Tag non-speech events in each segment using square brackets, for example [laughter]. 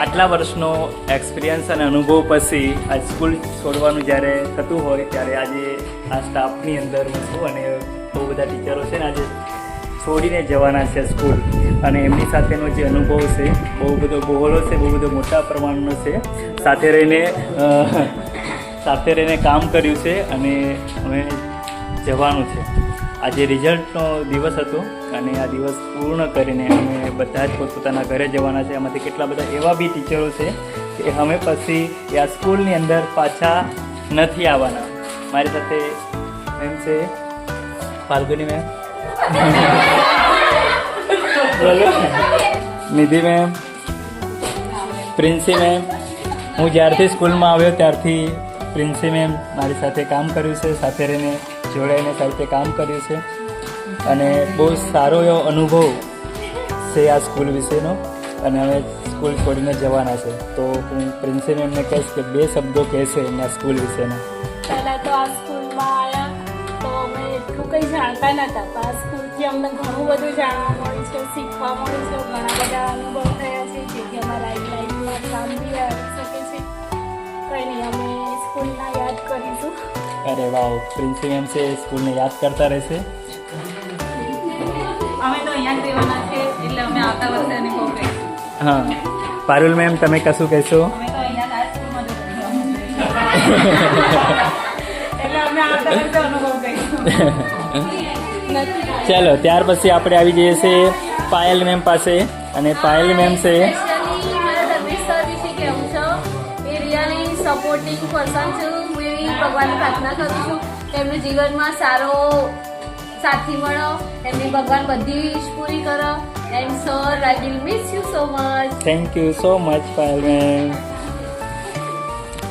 આટલા વર્ષનો એક્સપિરિયન્સ અને અનુભવ પછી આ સ્કૂલ છોડવાનું જ્યારે થતું હોય ત્યારે આજે આ સ્ટાફની અંદર હું છું અને બહુ બધા ટીચરો છે ને આજે છોડીને જવાના છે સ્કૂલ અને એમની સાથેનો જે અનુભવ છે, બહુ બધો બહોળો છે, બહુ બધો મોટા પ્રમાણનો છે. સાથે રહીને સાથે રહીને કામ કર્યું છે અને અમે જવાનું છે. આજે રિઝલ્ટનો દિવસ હતો અને આ દિવસ પૂર્ણ કરીને અમે બધા જ પોતપોતાના ઘરે જવાના છે. એમાંથી કેટલા બધા એવા બી ટીચરો છે કે અમે પછી આ સ્કૂલની અંદર પાછા નથી આવવાના. મારી સાથે એમ છે ફાલ્ગુની મેમ બોલો. નિધિ મેમ પ્રિન્સી મેમ હું જ્યારથી સ્કૂલમાં આવ્યો ત્યારથી પ્રિન્સી મેમ મારી સાથે કામ કર્યું છે. સાથે રહીને જોડાઈને સાથે કામ કર્યું છે. અને બહુ સારો એવો અનુભવ છે આ સ્કૂલ વિશેનો. અને હવે સ્કૂલ છોડીને જવાના છે. તો હું પ્રિન્સિપલ એમને કહીશ કે બે શબ્દો કહેશે એમના સ્કૂલ વિશેના. પહેલાં તો આ સ્કૂલમાં આવ્યા તો અમે એટલું કંઈ જાણતા નહોતા. પણ આ સ્કૂલથી અમને ઘણું બધું જાણવા મળ્યું છે, શીખવા મળ્યું છે. ઘણા બધા અનુભવ થયા છે. જેથી અમારા લાઈફમાં કામ બી આવી શકે છે. કંઈ નહીં, અમે સ્કૂલના યાદ કરીશું. અરે વાવ પ્રિન્સી મેમ છે સ્કૂલને યાદ કરતા રહેશે? અમે તો અહીંયા જ રહેવાના છે એટલે અમે આવતા વર્ષે અને કોકે હા. પારુલ મેમ તમે કશું કહેશો? અમે તો અહીંયા જ સ્કૂલમાં જ એટલે અમે આવતા વર્ષે અનુભવ કરીશું ચાલો ત્યાર પછી આપણે આવી જઈએ છીએ પાયલ મેમ પાસે. અને પાયલ મેમ છે સ્પેશિયલી મારા ધર્મેશ સર વિશે કહેવું છે. એ રિયલી સપોર્ટિંગ પર્સન છે. ભગવાનને પ્રાર્થના કરું છું. એમને જીવનમાં સારો સાથી મળો. એમની ભગવાન બધી વિશ પૂરી કરો. And sir I will miss you so much thank you so much Payal ma'am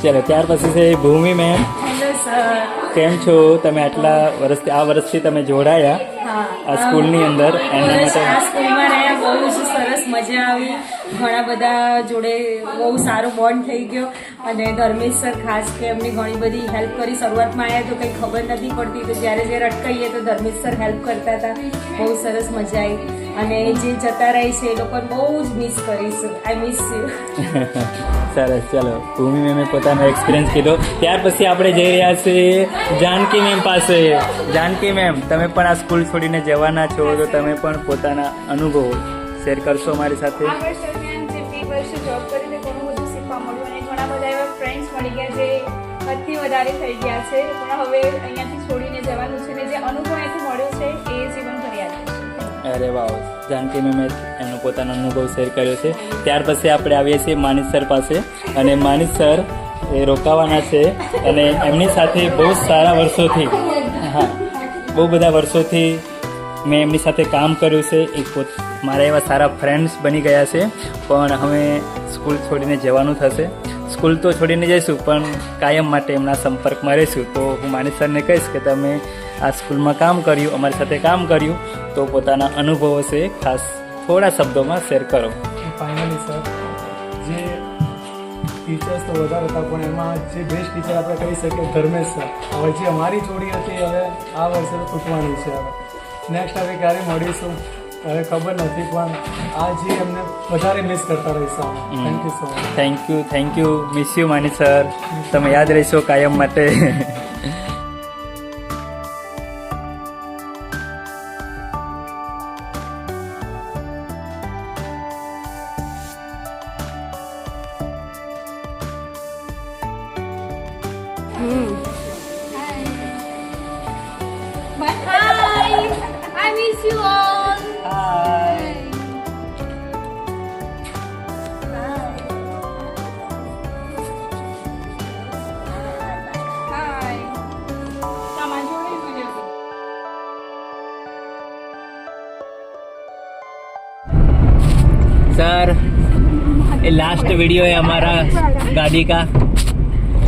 ચાલો ત્યાર પછી છે ભૂમિ મેમ હેલો સર કેમ છો? તમે આટલા વર્ષથી આ વર્ષથી તમે જોડાયા. આ સ્કૂલની અંદર એના માટે. આ સ્કૂલમાં રહ્યા બહુ જ સરસ મજા આવી. ઘણા બધા જોડે બહુ સારો બોન્ડ થઈ ગયો. અને ધર્મેશ સર ખાસ કે એમની ઘણી બધી હેલ્પ કરી. શરૂઆતમાં આવ્યા તો કંઈ ખબર નથી પડતી તો જ્યારે જ્યારે અટકાઈએ તો ધર્મેશ સર હેલ્પ કરતા હતા. બહુ સરસ મજા આવી. અને જે જતા રહી છે એ લોકોને બહુ જ મિસ કરીશું. આઈ મિસ યુ સરસ ચાલો. ભૂમિ મેમે પોતાનો એક્સપિરિયન્સ કીધો. ત્યાર પછી આપણે જઈ રહ્યા છીએ જાનકી મેમ પાસે. જાનકી મેમ તમે પણ આ સ્કૂલ છોડીને જવાના છો તો તમે પણ પોતાના અનુભવો શેર કરશો મારી સાથે. આ વર્ષ દરમિયાન જે બે વર્ષે જોબ કરીને ઘણું બધું શીખવા મળ્યું અને ઘણા બધા એવા ફ્રેન્ડ્સ મળી ગયા જે હદથી વધારે થઈ ગયા છે. પણ હવે અહીંયાથી છોડીને જવાનું છે ને જે અનુભવ અહીંયાથી મળ્યો છે એ જીવનભર યાદ અરે વાવ જાનકી મેમે એનો પોતાનો અનુભવ શેર કર્યો છે. ત્યાર પછી આપણે આવીએ છીએ માનિક સર પાસે અને માનિક સર એ રોકાવાના છે અને એમની સાથે બહુ સારા વર્ષોથી. હા. બહુ બધા વર્ષોથી મેં એમની સાથે કામ કર્યું છે. એક પોત, મારા એવા સારા ફ્રેન્ડ્સ બની ગયા છે. પણ હવે સ્કૂલ છોડીને જવાનું થશે. સ્કૂલ તો છોડીને જઈશું, પણ કાયમ માટે એમના સંપર્કમાં રહીશું. તો હું માનિક સરને કહીશ કે તમે આ સ્કૂલમાં કામ કર્યું, અમારી સાથે કામ કર્યું, તો પોતાના અનુભવો છે ખાસ થોડા શબ્દોમાં શેર કરો. ફાઇનલી સર ટીચર્સ તો વધારે હતા પણ એમાં જે બેસ્ટ ટીચર આપણે કહી શકીએ ધર્મેશ સર હવે જે અમારી જોડી હતી હવે આ વર્ષે તૂટવાની છે હવે. નેક્સ્ટ હવે ક્યારે મળીશું હવે ખબર નથી પણ આ જે અમને વધારે મિસ કરતા રહીશું thank you so much thank you thank you miss you માની સર તમે યાદ રહેશો કાયમ માટે. [laughs] Bye. I miss you all. Hi તમારા જોડે વિડીયો सर ये लास्ट वीडियो है हमारा गाड़ी का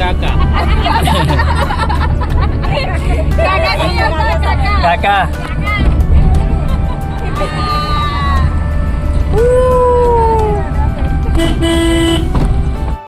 kakak. Kakak. Kakak.